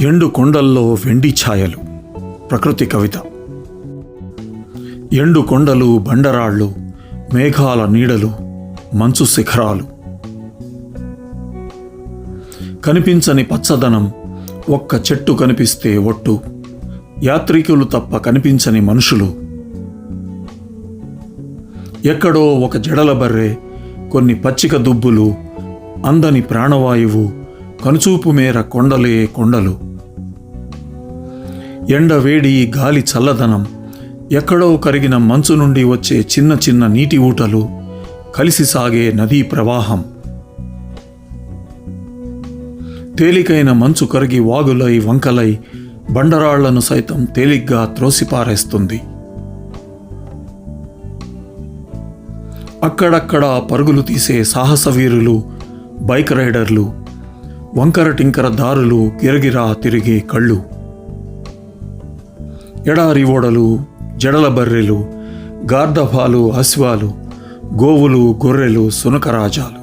ఎండు కొండల్లో వెండి ఛాయలు. ప్రకృతి కవిత. ఎండు కొండలు బండరాళ్ళు మేఘాల నీడలు మంచు శిఖరాలు. కనిపించని పచ్చదనం ఒక్క చెట్టు కనిపిస్తే ఒట్టు. యాత్రికులు తప్ప కనిపించని మనుషులు. ఎక్కడో ఒక జడల బర్రె కొన్ని పచ్చిక దుబ్బులు అందని ప్రాణవాయువు కనుచూపు మేర కొండలే కొండలు. ఎండ వేడి గాలి చల్లదనం. ఎక్కడో కరిగిన మంచు నుండి వచ్చే చిన్న చిన్న నీటి ఊటలు. కలిసి సాగే నదీ ప్రవాహం. తేలికైన మంచు కరిగి వాగులై వంకలై బండరాళ్ళను సైతం తేలిగ్గా త్రోసిపారేస్తుంది. అక్కడక్కడ పరుగులు తీసే సాహసవీరులు బైక్ రైడర్లు వంకర టింకర దారులు గిరగిరా తిరిగే కళ్ళు. ఎడారి ఓడలు జడల బర్రెలు గార్ధఫాలు అశ్వాలు గోవులు గొర్రెలు సునకరాజాలు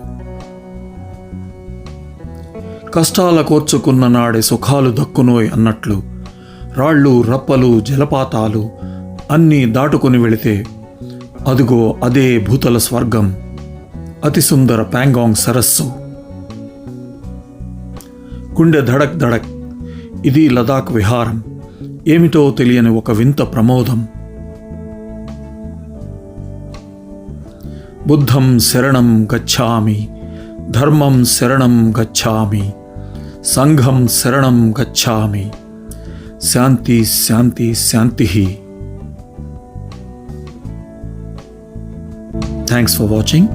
కష్టాల కోర్చుకున్న నాడే సుఖాలు దక్కునోయ్ అన్నట్లు రాళ్ళు రప్పలు జలపాతాలు అన్నీ దాటుకుని వెళితే అదుగో అదే భూతల స్వర్గం అతి సుందర ప్యాంగాంగ్ సరస్సు. గుండె ధడక్ ధడక్ ఇది లదాఖ్ విహారం. ఏమిటో తెలియని ఒక వింత ప్రమోదం బుద్ధం శరణం గచ్చామి ధర్మం శరణం గచ్చామి సంఘం శరణం గచ్చామి శాంతి శాంతి శాంతి థ్యాంక్స్ ఫర్ వాచింగ్